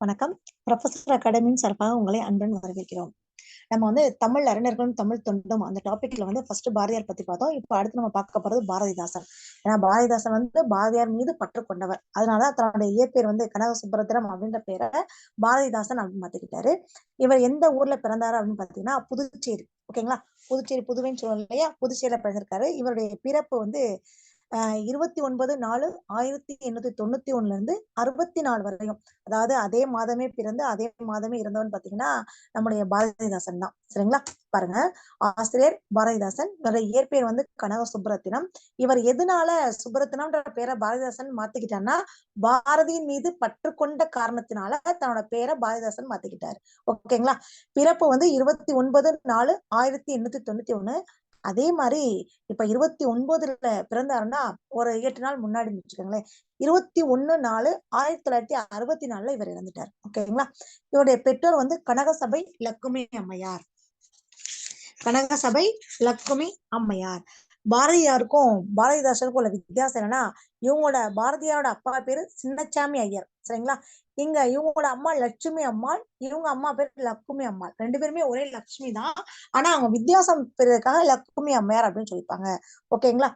வணக்கம். ப்ரொஃபசர் அகாடமியின் சார்பாக உங்களை அன்புடன் வரவேற்கிறோம். நம்ம வந்து தமிழ் அறிஞர்களும் தமிழ் தொண்டும் அந்த டாபிக்ல வந்து ஃபர்ஸ்ட் பாரதியார் பத்தி பார்த்தோம். இப்போ அடுத்து நம்ம பார்க்க போறது பாரதிதாசன். ஏன்னா பாரதிதாசன் வந்து பாரதியார் மீது பற்று கொண்டவர். அதனால தன்னுடைய இயற்பேர் வந்து கனக சுப்பரத்தினம் அப்படின்ற பேரை பாரதிதாசன் அப்படின்னு மாத்திக்கிட்டாரு. இவர் எந்த ஊர்ல பிறந்தாரு அப்படின்னு பாத்தீங்கன்னா புதுச்சேரி. ஓகேங்களா? புதுச்சேரி புதுவைன்னு சொல்லலாம் இல்லையா புதுச்சேரியில பிறந்திருக்காரு. இவருடைய பிறப்பு வந்து இருபத்தி ஒன்பது நாலு ஆயிரத்தி எண்ணூத்தி தொண்ணூத்தி ஒண்ணுல இருந்து அறுபத்தி நாலு வரையும். அதாவது அதே மாதமே பிறந்து அதே மாதமே இருந்தவன் பாத்தீங்கன்னா நம்முடைய பாரதிதாசன் தான். சரிங்களா? பாருங்க. ஆசிரியர் பாரதிதாசன் இவருடைய இயற்பெயர் வந்து கனக சுப்ரத்தினம். இவர் எதனால சுப்ரத்தினம்ன்ற பேரை பாரதிதாசன் மாத்திக்கிட்டான்னா பாரதியின் மீது பற்று கொண்ட காரணத்தினால தன்னோட பேரை பாரதிதாசன் மாத்திக்கிட்டாரு. ஓகேங்களா? பிறப்பு வந்து இருபத்தி ஒன்பது நாலு ஆயிரத்தி எண்ணூத்தி தொண்ணூத்தி ஒண்ணு அதே மாதிரி இப்ப இருபத்தி ஒன்பதுல பிறந்தாருன்னா ஒரு எட்டு நாள் முன்னாடி வச்சுக்கோங்களேன். இருபத்தி ஒண்ணு நாலு ஆயிரத்தி தொள்ளாயிரத்தி அறுபத்தி நாலுல இவர் இறந்துட்டார். ஓகேங்களா? இவருடைய பெற்றோர் வந்து கனகசபை லக்குமி அம்மையார். கனகசபை லக்குமி அம்மையார். பாரதியாருக்கும் பாரதிதாசனுக்கும் உள்ள வித்தியாசம் என்னன்னா இவங்களோட பாரதியாரோட அப்பா பேரு சின்னச்சாமி ஐயர். சரிங்களா? இங்க இவங்களோட அம்மா லட்சுமி அம்மாள் இவங்க அம்மா பேர் லக்குமி அம்மாள். ரெண்டு பேருமே ஒரே லட்சுமி தான். ஆனா அவங்க வித்தியாசம் பெறதுக்காக லக்குமி அம்மையார் அப்படின்னு சொல்லிப்பாங்க. ஓகேங்களா?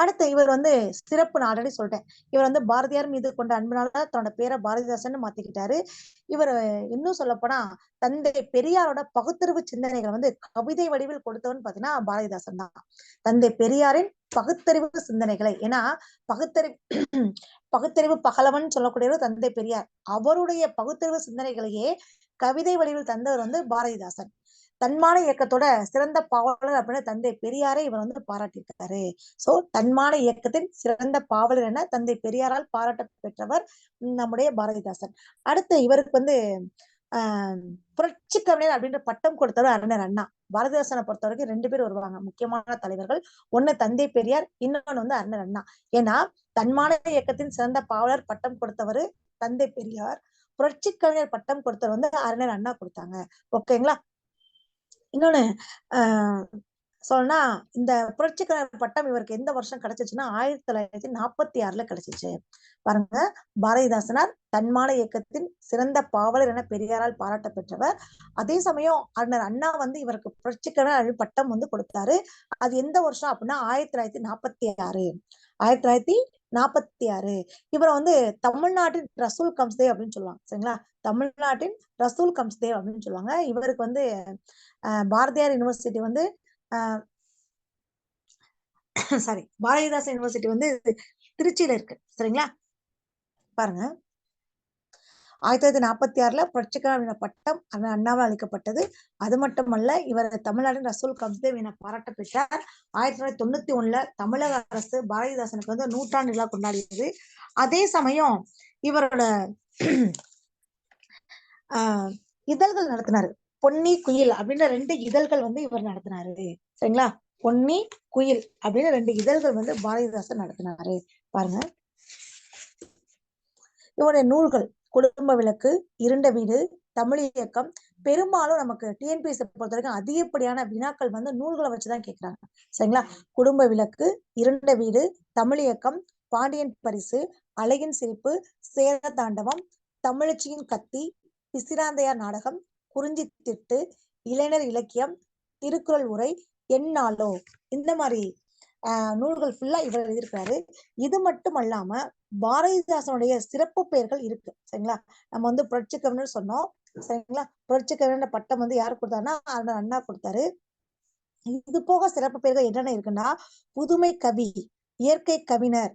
அடுத்து இவர் வந்து சிறப்பு நான் ஆல்ரெடி சொல்லிட்டேன். இவர் வந்து பாரதியார் மீது கொண்ட அன்பினால தன்னோட பேரை பாரதிதாசன் மாத்திக்கிட்டாரு. இவர் இன்னும் சொல்ல போனா தந்தை பெரியாரோட பகுத்தறிவு சிந்தனைகள் வந்து கவிதை வடிவில் கொடுத்தவன் பாத்தீங்கன்னா பாரதிதாசன் தான். தந்தை பெரியாரின் பகுத்தறிவு சிந்தனைகளை ஏன்னா பகுத்தறிவு பகுத்தறிவு பகலவன் சொல்லக்கூடியவர் தந்தை பெரியார். அவருடைய பகுத்தறிவு சிந்தனைகளையே கவிதை வடிவில் தந்தவர் வந்து பாரதிதாசன். தன்மான இயக்கத்தோட சிறந்த பாவலர் அப்படின்னு தந்தை பெரியாரை இவர் வந்து பாராட்டியிருக்காரு. சோ தன்மான இயக்கத்தின் சிறந்த பாவலர் என தந்தை பெரியாரால் பாராட்ட பெற்றவர் நம்முடைய பாரதிதாசன். அடுத்து இவருக்கு வந்து ஆஹ் புரட்சி கவிஞர் அப்படின்ற பட்டம் கொடுத்தவர் அறிஞர் அண்ணா. பாரதிதாசனை பொறுத்த வரைக்கும் ரெண்டு பேர் வருவாங்க. முக்கியமான தலைவர்கள். ஒண்ணு தந்தை பெரியார் இன்னொன்னு வந்து அறிஞர் அண்ணா. ஏன்னா தன்மான இயக்கத்தின் சிறந்த பாவலர் பட்டம் கொடுத்தவர் தந்தை பெரியார். புரட்சி கவிஞர் பட்டம் கொடுத்தவர் வந்து அறிஞர் அண்ணா கொடுத்தாங்க. ஓகேங்களா? இன்னொன்னு ஆஹ் சொல்லனா இந்த புரட்சிகர பட்டம் இவருக்கு எந்த வருஷம் கிடைச்சிச்சுன்னா ஆயிரத்தி தொள்ளாயிரத்தி நாற்பத்தி ஆறுல கிடைச்சிச்சு. பாருங்க பாரதிதாசனார் தன்மான இயக்கத்தின் சிறந்த பாவலர் என பெரியாரால் பாராட்ட பெற்றவர் அதே சமயம் அண்ணர் அண்ணா வந்து இவருக்கு புரட்சிக்கர பட்டம் வந்து கொடுத்தாரு. அது எந்த வருஷம் அப்படின்னா ஆயிரத்தி தொள்ளாயிரத்தி நாற்பத்தி ஆறு. ஆயிரத்தி தொள்ளாயிரத்தி நாற்பத்தி ஆறு. இவரை வந்து தமிழ்நாட்டின் ரசூல் கம்ஸ்தேவ் அப்படின்னு சொல்லுவாங்க. சரிங்களா? தமிழ்நாட்டின் ரசூல் கம்ஸ்தேவ் அப்படின்னு சொல்லுவாங்க. இவருக்கு வந்து பாரதியார் யூனிவர்சிட்டி வந்து சாரி பாரதிதாசன் யூனிவர்சிட்டி வந்து திருச்சியில இருக்கு. சரிங்களா? பாருங்க. ஆயிரத்தி தொள்ளாயிரத்தி நாற்பத்தி ஆறுல புரட்சிகர பட்டம் அண்ணாவால் அளிக்கப்பட்டது. அது மட்டுமல்ல இவர் தமிழ்நாட்டின் ரசூல் கம்தேவ் என பாராட்ட பெற்றார். ஆயிரத்தி தொள்ளாயிரத்தி தொண்ணூத்தி ஒண்ணுல தமிழக அரசு பாரதிதாசனுக்கு வந்து நூற்றாண்டு விழா கொண்டாடியது. அதே சமயம் இவரோட ஆஹ் இதழ்கள் நடத்தினாரு. பொன்னி குயில் அப்படின்ற ரெண்டு இதழ்கள் வந்து இவர் நடத்தினாரு. சரிங்களா? பொன்னி குயில் அப்படின்னு ரெண்டு இதழ்கள் வந்து பாரதிதாசன் நடத்தினாரு. பாருங்க. இவருடைய நூல்கள் குடும்ப விளக்கு இருண்ட வீடு தமிழ் இயக்கம் பெரும்பாலும் நமக்கு டிஎன்பிஎஸ் பொறுத்த வரைக்கும் அதிகப்படியான வினாக்கள் வந்து நூல்களை வச்சுதான் கேட்கிறாங்க சரிங்களா? குடும்ப விளக்கு இருண்ட வீடு தமிழ் இயக்கம் பாண்டியன் பரிசு அழகின் சிரிப்பு சேர தாண்டவம் தமிழச்சியின் கத்தி பிசிராந்தையார் நாடகம் குறிஞ்சி திட்டு இளைஞர் இலக்கியம் திருக்குறள் உரை என்னாலோ. இந்த மாதிரி ஆஹ் நூல்கள் ஃபுல்லா இவர் எழுதியிருக்காரு இது மட்டும் அல்லாம பாரதிதாசனுடைய சிறப்பு பெயர்கள் இருக்கு சரிங்களா? நம்ம வந்து புரட்சி கவிஞர் சொன்னோம் சரிங்களா? புரட்சி கவிஞர் பட்டம் வந்து யாரு கொடுத்தாருன்னா அண்ணா கொடுத்தாரு. இது போக சிறப்பு பெயர்கள் என்னென்ன இருக்குன்னா புதுமை கவி இயற்கை கவிஞர்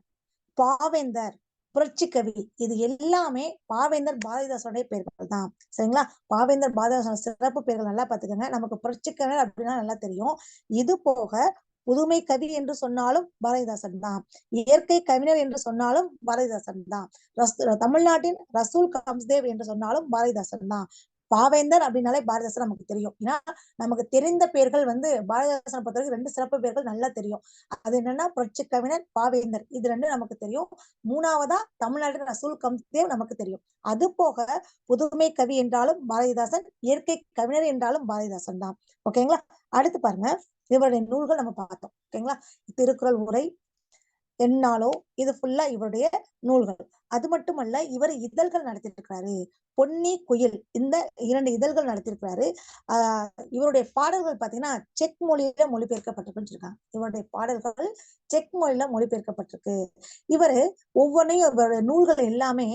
பாவேந்தர் புரட்சி கவி. இது எல்லாமே பாவேந்தர் பாரதிதாசனுடைய பெயர்கள் தான். சரிங்களா? பாவேந்தர் பாரதிதாசன் சிறப்பு பெயர்கள் நல்லா பாத்துக்கோங்க நமக்கு புரட்சி கவிஞர் அப்படின்னா நல்லா தெரியும். இது போக புதுமை கவி என்று சொன்னாலும் பாரதிதாசன் தான். இயற்கை கவிஞர் என்று சொன்னாலும் பாரதிதாசன் தான். தமிழ்நாட்டின் ரசூல் கம்ஸ்தேவ் என்று சொன்னாலும் பாரதிதாசன் தான். பாவேந்தர் அப்படின்னாலே பாரதிதாசன் நமக்கு தெரியும். ஏன்னா நமக்கு தெரிந்த பெயர்கள் வந்து பாரதிதாசனை பொறுத்தவரைக்கும் ரெண்டு சிறப்பு பெயர்கள் நல்லா தெரியும். அது என்னன்னா புரட்சி கவிஞர் பாவேந்தர். இது ரெண்டு நமக்கு தெரியும். மூணாவதா தமிழ்நாட்டின் ரசூல் கம்தேவ் நமக்கு தெரியும். அது போக புதுமை கவி என்றாலும் பாரதிதாசன் இயற்கை கவிஞர் என்றாலும் பாரதிதாசன் தான். ஓகேங்களா? அடுத்து பாருங்க. இவருடைய நூல்கள் நம்ம பார்த்தோம். ஓகேங்களா? திருக்குறள் உரை என்னாலோ இது ஃபுல்லா இவருடைய நூல்கள். அது மட்டுமல்ல இவர் இதழ்கள் நடத்திருக்கிறாரு பொன்னி குயில் இந்த இரண்டு இதழ்கள் நடத்திருக்கிறாரு ஆஹ் இவருடைய பாடல்கள் பாத்தீங்கன்னா செக் மொழியில மொழிபெயர்க்கப்பட்டிருக்குன்னு சொல்லியிருக்காங்க. இவருடைய பாடல்கள் செக் மொழியில மொழிபெயர்க்கப்பட்டிருக்கு. இவரு ஒவ்வொன்றையும் இவருடைய நூல்கள் எல்லாமே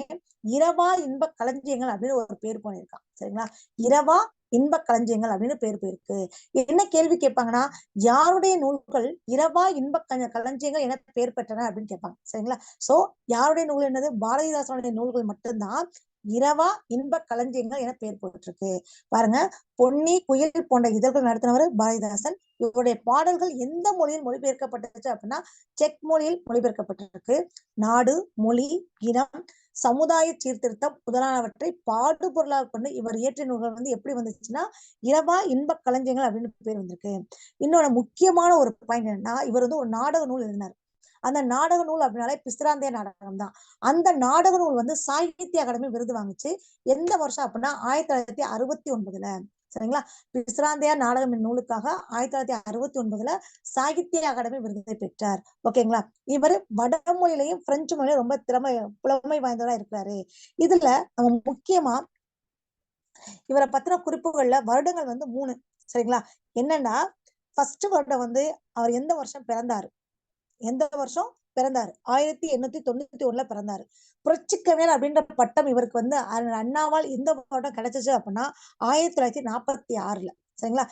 இரவா இன்ப களஞ்சியங்கள் அப்படின்னு ஒரு பேர் பண்ணியிருக்கான் சரிங்களா? இரவா இன்ப களஞ்சியங்கள் அப்படின்னு பேர் போயிருக்கு. என்ன கேள்வி கேட்பாங்கன்னா யாருடைய நூல்கள் இரவா இன்ப களஞ்சியங்கள் என பேர் பெற்றன அப்படின்னு கேட்பாங்க. சரிங்களா? சோ யாருடைய நூல் என்னது? பாரதிதாசனுடைய நூல்கள் மட்டும்தான் இரவா இன்ப களஞ்சியங்கள் என பெயர் போட்டிருக்கு. பாருங்க பொன்னி குயில் போன்ற இதழ்கள் நடத்தினவர் பாரதிதாசன். இவருடைய பாடல்கள் எந்த மொழியில் மொழிபெயர்க்கப்பட்டுச்சு அப்படின்னா செக் மொழியில் மொழிபெயர்க்கப்பட்டிருக்கு. நாடு மொழி இனம் சமுதாய சீர்திருத்தம் முதலானவற்றை பாடுபொருளாக கொண்டு இவர் இயற்றிய நூல்கள் வந்து எப்படி வந்துச்சுன்னா இரவா இன்ப களஞ்சியங்கள் அப்படின்னு பேர் வந்திருக்கு. இன்னொரு முக்கியமான ஒரு பாயிண்ட் என்னன்னா இவர் வந்து ஒரு நாடக நூல் எழுதினார். அந்த நாடக நூல் அப்படின்னாலே பிசிராந்திய நாடகம் தான் அந்த நாடக நூல் வந்து சாகித்ய அகாடமி விருது வாங்குச்சு. எந்த வருஷம் அப்படின்னா ஆயிரத்தி தொள்ளாயிரத்தி அறுபத்தி ஒன்பதுல. சரிங்களா? பிஸ்ராந்தியா நாடகம் நூலுக்காக ஆயிரத்தி தொள்ளாயிரத்தி அறுபத்தி ஒன்பதுல சாகித்ய அகாடமி விருதை பெற்றார். ஓகேங்களா? இவர் வடமொழியிலையும் பிரெஞ்சு மொழியிலும் ரொம்ப திறமை புலமை வாய்ந்தவரா இருக்கிறாரு. இதுல நம்ம முக்கியமா இவரை பத்தின குறிப்புகள்ல வருடங்கள் வந்து மூணு. சரிங்களா? என்னன்னா ஃபர்ஸ்ட் வருடம் வந்து அவர் எந்த வருஷம் பிறந்தாரு? எந்த வருஷம் பிறந்தாரு? ஆயிரத்தி எண்ணூத்தி தொண்ணூத்தி ஒண்ணுல பிறந்தாரு. புரட்சி கவிஞர் அப்படின்ற பட்டம் இவருக்கு வந்து அண்ணாவால் எந்த பட்டம் கிடைச்சிச்சு அப்படின்னா ஆயிரத்தி தொள்ளாயிரத்தி நாற்பத்தி ஆறுல. சரிங்களா?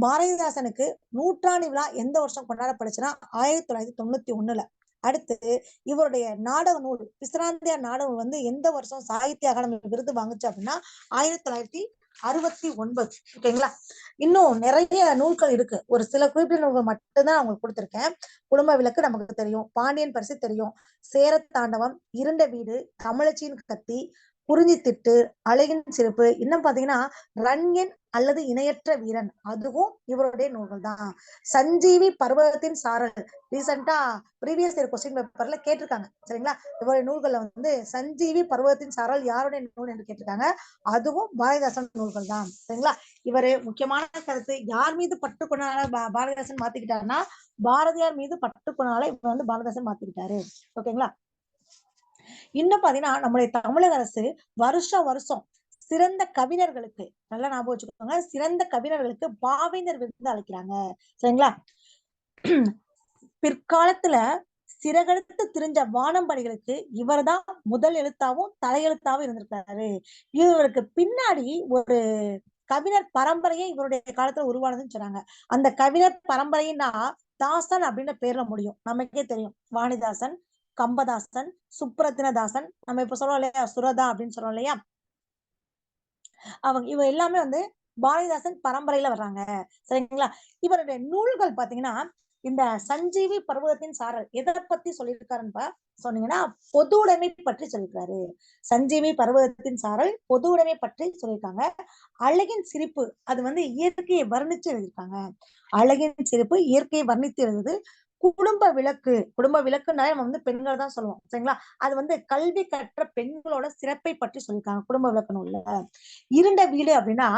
பாரதிதாசனுக்கு நூற்றாண்டு விழா எந்த வருஷம் கொண்டாடப்படுச்சுன்னா ஆயிரத்தி தொள்ளாயிரத்தி தொண்ணூத்தி ஒண்ணுல. அடுத்து இவருடைய நாடக நூல் பிசிராந்தியா நாடகம் வந்து எந்த வருஷம் சாகித்ய அகாடமி விருது வாங்குச்சு அப்படின்னா ஆயிரத்தி தொள்ளாயிரத்தி அறுபத்தி ஒன்பது. ஓகேங்களா? இன்னும் நிறைய நூல்கள் இருக்கு. ஒரு சில குறிப்பிட்ட நூல்கள் மட்டும்தான் அவங்களுக்கு கொடுத்துருக்கேன் கொடுத்திருக்கேன். குடும்ப விளக்கு நமக்கு தெரியும். பாண்டியன் பரிசு தெரியும். சேர தாண்டவம் இருண்ட வீடு தமிழச்சியின் கத்தி குறிஞ்சி திட்டு அழகின் சிறப்பு. இன்னும் பாத்தீங்கன்னா ரன்யன் அல்லது இணையற்ற வீரன். அதுவும் இவருடைய நூல்கள் தான் சஞ்சீவி பர்வதத்தின் சாரல். ரீசெண்டா ப்ரீவியஸ் இயர் கொஸ்டின் பேப்பர்ல கேட்டிருக்காங்க. சரிங்களா? இவருடைய நூல்கள்ல வந்து சஞ்சீவி பர்வதத்தின் சாரல் யாருடைய நூல் என்று கேட்டிருக்காங்க? அதுவும் பாரதிதாசன் நூல்கள் தான் சரிங்களா? இவரு முக்கியமான கருத்து. யார் மீது பட்டுக்கொண்டால பா- பாரதிதாசன் மாத்திக்கிட்டாருன்னா பாரதியார் மீது பட்டுக்கொண்டால இவர் வந்து பாரதிதாசன் மாத்திக்கிட்டாரு. ஓகேங்களா? இன்னும் பாத்தீங்கன்னா நம்முடைய தமிழக அரசு வருஷம் வருஷம் சிறந்த கவிஞர்களுக்கு நல்லா ஞாபகம் வச்சுக்கோங்க சிறந்த கவிஞர்களுக்கு பாவேந்தர் விருது அழைக்கிறாங்க சரிங்களா? பிற்காலத்துல சிறகெடுத்து திரிஞ்ச வானம்படிகளுக்கு இவர்தான் முதல் எழுத்தாவும் தலையெழுத்தாவும் இருந்திருக்காரு. இவருக்கு பின்னாடி ஒரு கவிஞர் பரம்பரையே இவருடைய காலத்துல உருவானதுன்னு சொன்னாங்க. அந்த கவிஞர் பரம்பரைன்னா தாசன் அப்படின்னு பேர்ல முடியும். நமக்கே தெரியும். வாணிதாசன் கம்பதாசன் சுப்ரத்தினதாசன் நம்ம இப்ப சொல்றோம் இல்லையா சுரதா அப்படின்னு சொல்றோம் இல்லையா? அவங்க இவ எல்லாமே வந்து பாரதிதாசன் பரம்பரையில வர்றாங்க. சரிங்களா? இவருடைய நூல்கள் பாத்தீங்கன்னா இந்த சஞ்சீவி பர்வதத்தின் சாரல் எதை பத்தி சொல்லியிருக்காருன்னு பா- சொன்னீங்கன்னா பொது உடைமை பற்றி சொல்லியிருக்காரு. சஞ்சீவி பர்வதத்தின் சாரல் பொது உடைமை பற்றி சொல்லியிருக்காங்க. அழகின் சிரிப்பு அது வந்து இயற்கையை வர்ணிச்சு எழுதியிருக்காங்க. அழகின் சிரிப்பு இயற்கையை வர்ணித்து எழுதுது குடும்ப விளக்கு குடும்ப விளக்குனாலே நம்ம வந்து பெண்கள் தான் சொல்லுவோம் சரிங்களா? அது வந்து கல்வி கற்ற பெண்களோட சிறப்பை பற்றி சொல்லியிருக்காங்க குடும்ப விளக்கு நூல்ல இருண்ட வீடு அப்படின்னா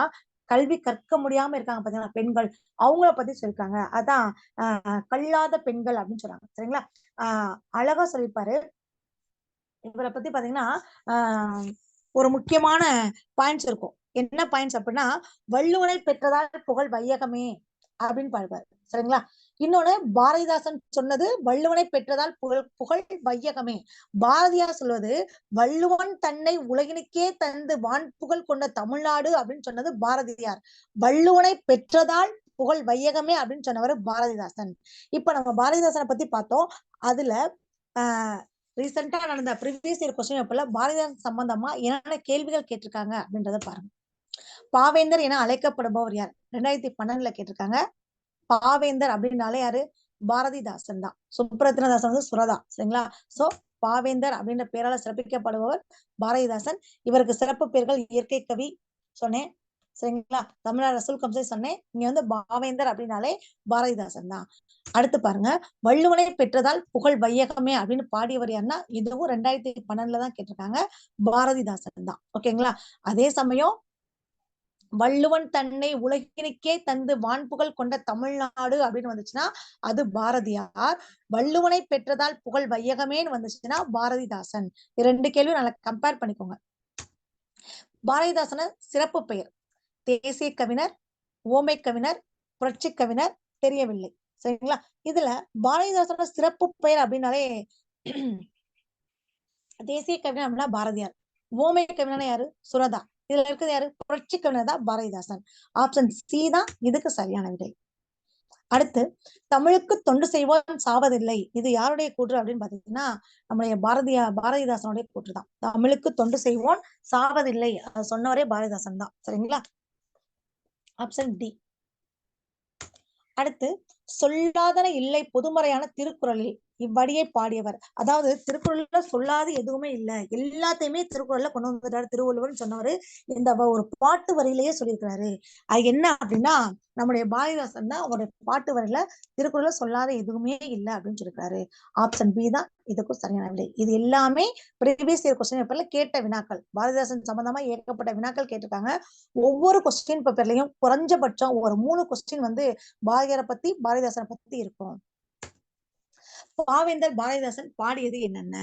கல்வி கற்க முடியாம இருக்காங்க பாத்தீங்கன்னா பெண்கள். அவங்கள பத்தி சொல்லியிருக்காங்க. அதான் ஆஹ் கல்லாத பெண்கள் அப்படின்னு சொல்றாங்க சரிங்களா? ஆஹ் அழகா சொல்லியிருப்பாரு. இவரை பத்தி பாத்தீங்கன்னா ஆஹ் ஒரு முக்கியமான பாயிண்ட்ஸ் இருக்கும். என்ன பாயிண்ட்ஸ் அப்படின்னா வள்ளுவனை பெற்றதால் புகழ் வையகமே அப்படின்னு பாடுவார் சரிங்களா? இன்னொன்னு பாரதிதாசன் சொன்னது வள்ளுவனை பெற்றதால் புகழ் புகழ் வையகமே. பாரதியார் சொல்வது வள்ளுவன் தன்னை உலகினுக்கே தந்து வான் புகழ் கொண்ட தமிழ்நாடு அப்படின்னு சொன்னது பாரதியார். வள்ளுவனை பெற்றதால் புகழ் வையகமே அப்படின்னு சொன்னவர் பாரதிதாசன். இப்ப நம்ம பாரதிதாசனை பத்தி பார்த்தோம். அதுல ஆஹ் ரீசெண்டா நடந்த ப்ரீவியஸ் இயர் கொஸ்டின் பேப்பர்ல பாரதிதாசன் சம்பந்தமா என்னென்ன கேள்விகள் கேட்டிருக்காங்க அப்படின்றத பாருங்க. பாவேந்தர் என அழைக்கப்படுபவர் யார்? ரெண்டாயிரத்தி பன்னெண்டுல கேட்டிருக்காங்க. பாவேந்தர் அப்படின்னாலே யாரு? பாரதிதாசன் தான். சுப்ரத்னதாசன் வந்து சுரதா சரிங்களா? சோ பாவேந்தர் அப்படின்ற பேரால சிறப்பிக்கப்படுபவர் பாரதிதாசன். இவருக்கு சிறப்பு பெயர்கள் இயற்கை கவி சொன்னேன் சரிங்களா? தமிழர் ரசூல் கம்சை சொன்னேன். இங்க வந்து பாவேந்தர் அப்படின்னாலே பாரதிதாசன் தான். அடுத்து பாருங்க வள்ளுவனை பெற்றதால் புகழ் வையகமே அப்படின்னு பாடியவர் யாருன்னா இதுவும் ரெண்டாயிரத்தி பன்னெண்டுல தான் கேட்டிருக்காங்க பாரதிதாசன் தான். ஓகேங்களா? அதே சமயம் வள்ளுவன் தன்னை உலகினுக்கே தந்து வான்புகழ் கொண்ட தமிழ்நாடு அப்படின்னு வந்துச்சுன்னா அது பாரதியார். வள்ளுவனை பெற்றதால் புகழ் வையகமேன்னு வந்துச்சுன்னா பாரதிதாசன். ரெண்டு கேள்வியும் நல்லா கம்பேர் பண்ணிக்கோங்க. பாரதிதாசன சிறப்பு பெயர். தேசிய கவிஞர் ஓமை கவிஞர் புரட்சி கவிஞர் தெரியவில்லை. சரிங்களா? இதுல பாரதிதாசனோட சிறப்பு பெயர் அப்படின்னாலே தேசிய கவிஞர் அப்படின்னா பாரதியார். ஓமை கவிஞர் யாரு? சுரதா. இதுல இருக்கிறது யாரு? புரட்சி கவிஞர் தான் பாரதிதாசன். ஆப்ஷன் சி தான் இதுக்கு சரியான விடை. அடுத்து தமிழுக்கு தொண்டு செய்வோம் சாவதில்லை. இது யாருடைய கூற்று? அப்படின்னு பாத்தீங்கன்னா நம்முடைய பாரதியா பாரதிதாசனுடைய கூற்று தான். தமிழுக்கு தொண்டு செய்வோம் சாவதில்லை. அதை சொன்னவரே பாரதிதாசன் தான். சரிங்களா? ஆப்ஷன் டி அடுத்து சொல்லாதன இல்லை பொதுமறையான திருக்குறளில் இவ்வடியை பாடியவர். அதாவது திருக்குறள்ல சொல்லாத எதுவுமே இல்லை. எல்லாத்தையுமே திருக்குறள்ல கொண்டு வந்துட்டாரு. திருவள்ளுவர் சொன்னவரு இந்த ஒரு பாட்டு வரியிலேயே சொல்லியிருக்கிறாரு. அது என்ன அப்படின்னா நம்முடைய பாரதிதாசன் தான் அவருடைய பாட்டு வரியில திருக்குறள்ல சொல்லாத எதுவுமே இல்லை அப்படின்னு சொல்லியிருக்காரு ஆப்ஷன் பி தான் இதுக்கும் சரியான விடை. இது எல்லாமே ப்ரீவியஸ் இயர் கொஸ்டின் பேப்பர்ல கேட்ட வினாக்கள். பாரதிதாசன் சம்பந்தமா ஏற்கப்பட்ட வினாக்கள் கேட்டிருக்காங்க. ஒவ்வொரு கொஸ்டின் பேப்பர்லயும் குறைஞ்சபட்சம் ஒரு மூணு கொஸ்டின் வந்து பாரதியாரை பத்தி பாரதிதாசனை பத்தி இருக்கும். பாவேந்தர் பாரதிதாசன் பாடியது என்னென்ன?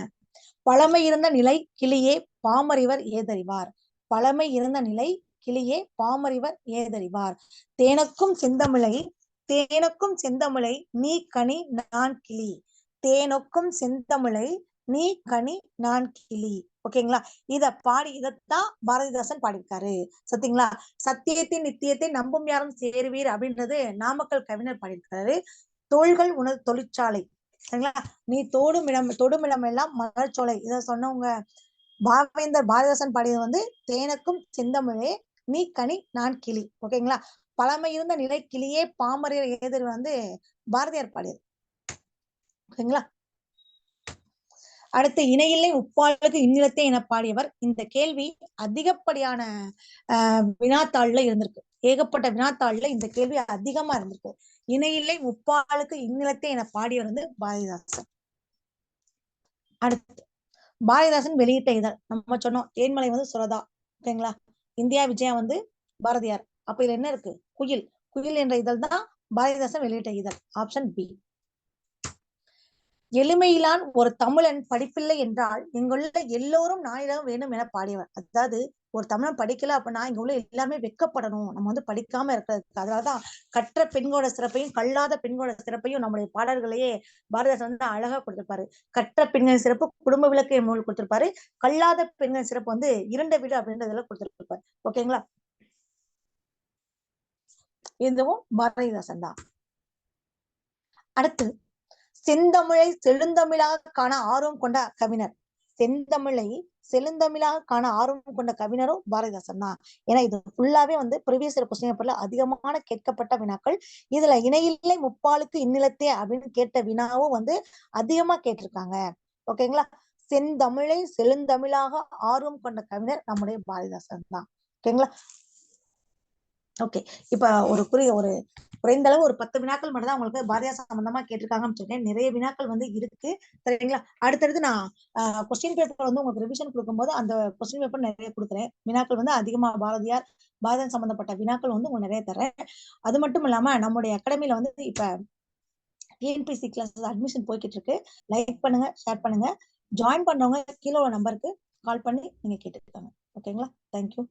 பழமை இருந்த நிலை கிளியே பாமறிவர் ஏதறிவார். பழமை இருந்த நிலை கிளியே பாமறிவர் ஏதறிவார். தேனக்கும் செந்தமிழை தேனக்கும் செந்தமிழை நீ கனி நான் கிளி. தேனொக்கும் செந்தமிழை நீ கனி நான் கிளி. ஓகேங்களா இத பாடி இதத்தான் பாரதிதாசன் பாடியிருக்காரு. சத்திங்களா சத்தியத்தின் நித்தியத்தை நம்பும் யாரும் சேருவீர் அப்படின்றது நாமக்கல் கவிஞர் பாடியிருக்காரு. தோள்கள் உனது தொழிற்சாலை. சரிங்களா? நீ தோடும் இடம் தொடும் எல்லாம் மலர்ச்சோலை. இதை சொன்னவங்க பாவேந்தர் பாரதிதாசன் பாடியது வந்து தேனுக்கும் செந்தமிழே நீ கனி நான் கிளி. ஓகேங்களா? பழமை இருந்த நிலை கிளியே பாமரையர் ஏதர் வந்து பாரதியார் பாடியது. ஓகேங்களா அடுத்து இணையில்லை உப்பாளுக்கு இந்நிலத்தை என பாடியவர் இந்த கேள்வி அதிகப்படியான ஆஹ் வினாத்தாள்ல இருந்திருக்கு. ஏகப்பட்ட வினாத்தாள்ல இந்த கேள்வி அதிகமா இருந்திருக்கு. இணையில்லை முப்பாளுக்கு இந்நிலத்தை என பாடியவர் வந்து பாரதிதாசன். அடுத்து பாரதிதாசன் வெளியிட்ட இதழ். நம்ம சொன்னோம் தேன்மலை வந்து சுரதா ஓகேங்களா? இந்தியா விஜயா வந்து பாரதியார். அப்ப இதுல என்ன இருக்கு? குயில். குயில் என்ற இதழ் தான் பாரதிதாசன் வெளியிட்ட இதழ். Option B. எளிமையிலான் ஒரு தமிழன் படிப்பில்லை என்றால் இங்குள்ள எல்லோரும் நாயிடம் வேணும் என பாடியவர். அதாவது ஒரு தமிழன் படிக்கல அப்படின்னா இங்க உள்ள எல்லாருமே வெக்கப்படணும். நம்ம வந்து படிக்காம இருக்கிறதுக்கு. அதனாலதான் கற்ற பெண்களோட சிறப்பையும் கல்லாத பெண்களோட சிறப்பையும் நம்முடைய பாடல்களையே பாரதிதாசன் வந்து அழகா கொடுத்திருப்பாரு. கற்ற பெண்களின் சிறப்பு குடும்ப விளக்கை நூல் கொடுத்திருப்பாரு. கல்லாத பெண்களின் சிறப்பு வந்து இரண்ட வீடு அப்படின்றதுல கொடுத்திருப்பாரு. ஓகேங்களா? இதுவும் பாரதிதாசன் தான். அடுத்து செந்தமிழை செழுந்தமிழாக காண ஆர்வம் கொண்ட கவிஞர். செந்தமிழை செழுந்தமிழாக காண ஆர்வம் கொண்ட கவிஞரும் பாரதிதாசன் தான். ஏன்னா இது ஃபுல்லாவே வந்து ப்ரீவியஸ் கொஸ்டின் பேப்பர்ல அதிகமான கேட்கப்பட்ட வினாக்கள். இதுல இணையில்லை முப்பாலுக்கு இந்நிலத்தே அப்படின்னு கேட்ட வினாவும் வந்து அதிகமா கேட்டிருக்காங்க. ஓகேங்களா? செந்தமிழை செழுந்தமிழாக ஆர்வம் கொண்ட கவிஞர் நம்முடைய பாரதிதாசன் தான். ஓகேங்களா? ஓகே இப்ப ஒரு குறி ஒரு குறைந்த அளவு ஒரு பத்து வினாக்கள் மட்டும் தான் உங்களுக்கு பாரதியார் சம்பந்தமா கேட்டிருக்காங்கன்னு சொன்னேன் நிறைய வினாக்கள் வந்து இருக்கு. சரிங்களா? அடுத்தடுத்து நான் கொஸ்டின் பேப்பர் வந்து உங்களுக்கு ரிவிஷன் கொடுக்கும்போது அந்த கொஸ்டின் பேப்பர் நிறைய கொடுக்குறேன். வினாக்கள் வந்து அதிகமா பாரதியார் பாரதியார் சம்பந்தப்பட்ட வினாக்கள் வந்து உங்களுக்கு நிறைய தரேன் அது மட்டும் இல்லாம நம்முடைய அகாடமியில வந்து இப்ப டிஎன்பிசி கிளாஸ் அட்மிஷன் போய்கிட்டு இருக்கு லைக் பண்ணுங்க ஷேர் பண்ணுங்க. ஜாயின் பண்ணவங்க கீழே உள்ள நம்பருக்கு கால் பண்ணி நீங்க கேட்டுருக்காங்க ஓகேங்களா தேங்க்யூ